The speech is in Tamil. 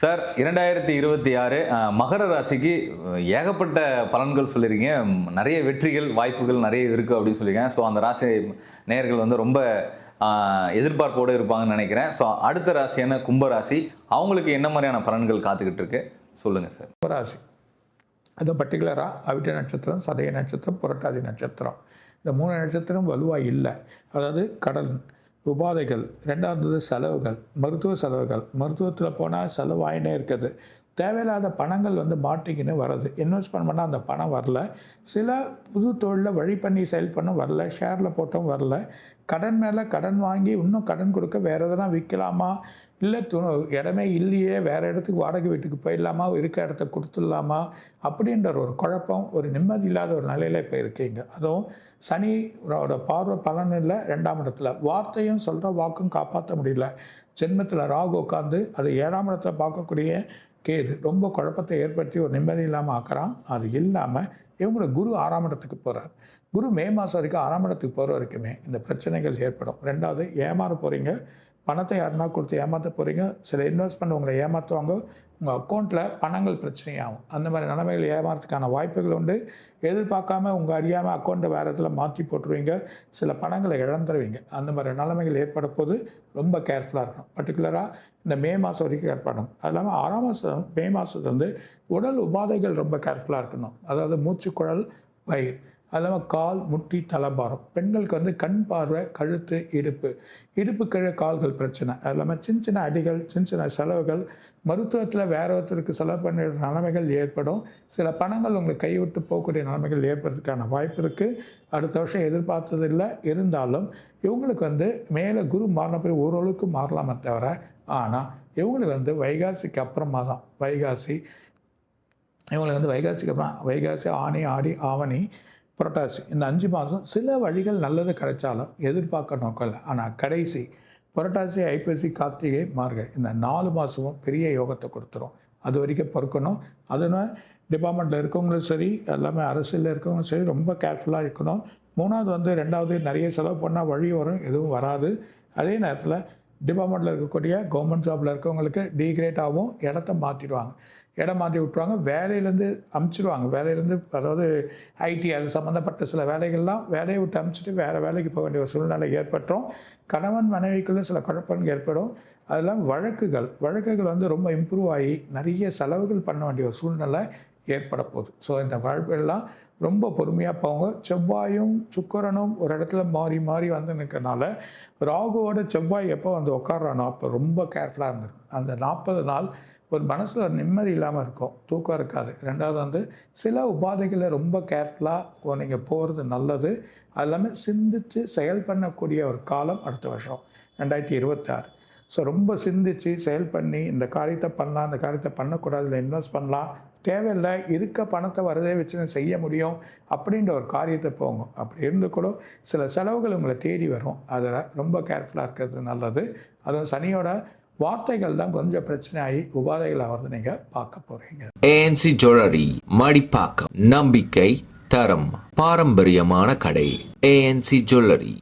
சார் இரண்டாயிரத்தி இருபத்தி ஆறு மகர ராசிக்கு ஏகப்பட்ட பலன்கள் சொல்லியிருக்கீங்க. நிறைய வெற்றிகள் வாய்ப்புகள் நிறைய இருக்குது அப்படின்னு சொல்லியிருக்கேன். ஸோ அந்த ராசி நேயர்கள் வந்து ரொம்ப எதிர்பார்ப்போடு இருப்பாங்கன்னு நினைக்கிறேன். ஸோ அடுத்த ராசியான கும்ப ராசி அவங்களுக்கு என்ன மாதிரியான பலன்கள் காத்துக்கிட்டு இருக்கு? சொல்லுங்கள் சார். கும்பராசி அது பர்டிகுலராக அவிட்ட நட்சத்திரம் சதய நட்சத்திரம் புரட்டாதி நட்சத்திரம். இந்த மூணு நட்சத்திரம் வலுவாக இல்லை. அதாவது கடல் உபாதைகள். ரெண்டாவது செலவுகள் மருத்துவ செலவுகள். மருத்துவத்தில் போனால் செலவாயினே இருக்குது. தேவையில்லாத பணங்கள் வந்து மாட்டிக்கின்னு வருது. இன்வெஸ்ட்மெண்ட் பண்ணால் அந்த பணம் வரல. சில புது தொழிலில் வழி பண்ணி செயல் பண்ண வரல ஷேரில் போட்டும் வரல. கடன் மேலே கடன் வாங்கி இன்னும் கடன் கொடுக்க வேறு எதனா விற்கலாமா இல்லை துணு இடமே இல்லையே வேறு இடத்துக்கு வாடகை வீட்டுக்கு போயிடலாமா? இருக்க இடத்த கொடுத்துடலாமா? அப்படின்ற ஒரு குழப்பம் ஒரு நிம்மதி இல்லாத ஒரு நிலையில் இப்போ இருக்கீங்க. அதுவும் சனியோட பார்வை பலன் இல்லை ரெண்டாம் இடத்துல. வார்த்தையும் சொல்கிற வாக்கும் காப்பாற்ற முடியல. ஜென்மத்தில் ராகு உட்காந்து அது ஏழாம் இடத்துல பார்க்கக்கூடிய கேது ரொம்ப குழப்பத்தை ஏற்படுத்தி ஒரு நிம்மதி இல்லாமல் ஆக்குறான். அது இல்லாமல் இவங்களோட குரு ஆறாம் இடத்துக்கு போகிறார் குரு மே மாதம் வரைக்கும் ஆறாம் இடத்துக்கு போகிற வரைக்குமே இந்த பிரச்சனைகள் ஏற்படும். ரெண்டாவது ஏமாற போகிறீங்க பணத்தை யாருன்னா கொடுத்து ஏமாற்ற போகிறீங்க சில இன்வெஸ்ட்மெண்ட் உங்களை ஏமாற்றுவாங்க உங்கள் அக்கௌண்ட்டில் பணங்கள் பிரச்சனையாகும். அந்த மாதிரி நிலைமைகள் ஏமாறதுக்கான வாய்ப்புகள் உண்டு. எதிர்பார்க்காம உங்கள் அறியாமல் அக்கௌண்ட்டை வேறு இடத்துல மாற்றி போட்டுருவீங்க. சில பணங்களை இழந்துருவீங்க. அந்த மாதிரி நிலைமைகள் ஏற்பட போது ரொம்ப கேர்ஃபுல்லாக இருக்கணும். பர்டிகுலராக இந்த மே மாதம் வரைக்கும் ஏற்படும் அது இல்லாமல் ஆறாம் மாதம் மே மாதத்துலேருந்து உடல் உபாதைகள் ரொம்ப கேர்ஃபுல்லாக இருக்கணும். அதாவது மூச்சுக்குழல் வயிறு. அது இல்லாமல் கால் முட்டி தலபாரம். பெண்களுக்கு வந்து கண் பார்வை கழுத்து இடுப்பு. இடுப்பு கீழே கால்கள் பிரச்சனை. அது இல்லாமல் சின்ன சின்ன அடிகள் சின்ன சின்ன செலவுகள். மருத்துவத்தில் வேற ஒருத்தருக்கு செலவு பண்ணுற நிலைமைகள் ஏற்படும். சில பணங்கள் உங்களுக்கு கைவிட்டு போகக்கூடிய நிலைமைகள் ஏற்படுறதுக்கான வாய்ப்பு இருக்குது அடுத்த வருஷம் எதிர்பார்த்தது இல்லை. இருந்தாலும் இவங்களுக்கு வந்து மேலே குரு மாறின பிறகு ஓரளவுக்கு மாறலாமே தவிர ஆனால் இவங்களுக்கு வந்து வைகாசிக்கு அப்புறமா தான். வைகாசி இவங்களுக்கு வந்து வைகாசிக்கு அப்புறம் வைகாசி ஆனி ஆடி ஆவணி புரட்டாசி. இந்த அஞ்சு மாதம் சில வழிகள் நல்லது கிடைச்சாலும் எதிர்பார்க்க நோக்கம் இல்லை. ஆனால் கடைசி புரட்டாசி ஐப்பசி கார்த்திகை மார்கழி இந்த நாலு மாதமும் பெரிய யோகத்தை கொடுத்துரும். அது வரைக்கும் பொறுக்கணும். அதனால் டிபார்ட்மெண்ட்டில் இருக்கவங்களும் சரி எல்லாமே அரசியலில் இருக்கவங்களும் சரி ரொம்ப கேர்ஃபுல்லாக இருக்கணும். மூணாவது வந்து ரெண்டாவது நிறைய செலவு பண்ணால் வழி வரும் எதுவும் வராது. அதே நேரத்தில் டிபார்ட்மெண்ட்டில் இருக்கக்கூடிய கவர்மெண்ட் ஜாபில் இருக்கவங்களுக்கு டிகிரேட் ஆகும் இடத்த மாற்றிடுவாங்க இடம் மாற்றி விட்ருவாங்க வேலையிலேருந்து அமுச்சிடுவாங்க வேலையிலேருந்து அதாவது ஐடி அது சம்மந்தப்பட்ட சில வேலைகள்லாம் வேலையை விட்டு அமுச்சிட்டு வேறு வேலைக்கு போக வேண்டிய ஒரு சூழ்நிலை ஏற்பட்டுரும். கணவன் மனைவிக்குள்ளே சில குழப்பங்கள் ஏற்படும். அதெல்லாம் வழக்குகள். வழக்குகள் வந்து ரொம்ப இம்ப்ரூவ் ஆகி நிறைய செலவுகள் பண்ண வேண்டிய ஒரு சூழ்நிலை ஏற்பட போகுது ஸோ இந்த வழக்கெல்லாம் ரொம்ப பொறுமையாக போங்க செவ்வாயும் சுக்கரனும் ஒரு இடத்துல மாறி மாறி வந்து நிற்கிறனால ராகுவோட செவ்வாய் எப்போ வந்து உட்காடுறானோ அப்போ ரொம்ப கேர்ஃபுல்லாக இருந்திருக்கும். அந்த நாற்பது நாள் ஒரு மனசில் ஒரு நிம்மதி இல்லாமல் இருக்கும். தூக்கம் இருக்காது. ரெண்டாவது வந்து சில உபாதைகளை ரொம்ப கேர்ஃபுல்லாக நீங்கள் போகிறது நல்லது. அது இல்லாமல் சிந்தித்து செயல் பண்ணக்கூடிய ஒரு காலம் அடுத்த வருஷம் ரெண்டாயிரத்தி இருபத்தாறு. ஸோ ரொம்ப சிந்திச்சு செயல் பண்ணி இந்த காரியத்தை பண்ணலாம் இந்த காரியத்தை பண்ணக்கூடாது இல்லை இன்வெஸ்ட் பண்ணலாம் தேவையில்லை இருக்க பணத்தை வரதே வச்சு நான் செய்ய முடியும் அப்படின்ற ஒரு காரியத்தை போங்க. அப்படி இருந்து கூட சில செலவுகள் உங்களை தேடி வரும். அதில் ரொம்ப கேர்ஃபுல்லாக இருக்கிறது நல்லது. அதுவும் சனியோட வார்த்தைகள் தான் கொஞ்சம் பிரச்சனை ஆகி உபாதைகள் ஆகிறது நீங்கள் பார்க்க போகிறீங்க ஏஎன்சி ஜுவல்லரி மடிப்பாக்கம் நம்பிக்கை தரம் பாரம்பரியமான கடை ஏஎன்சி ஜுவல்லரி.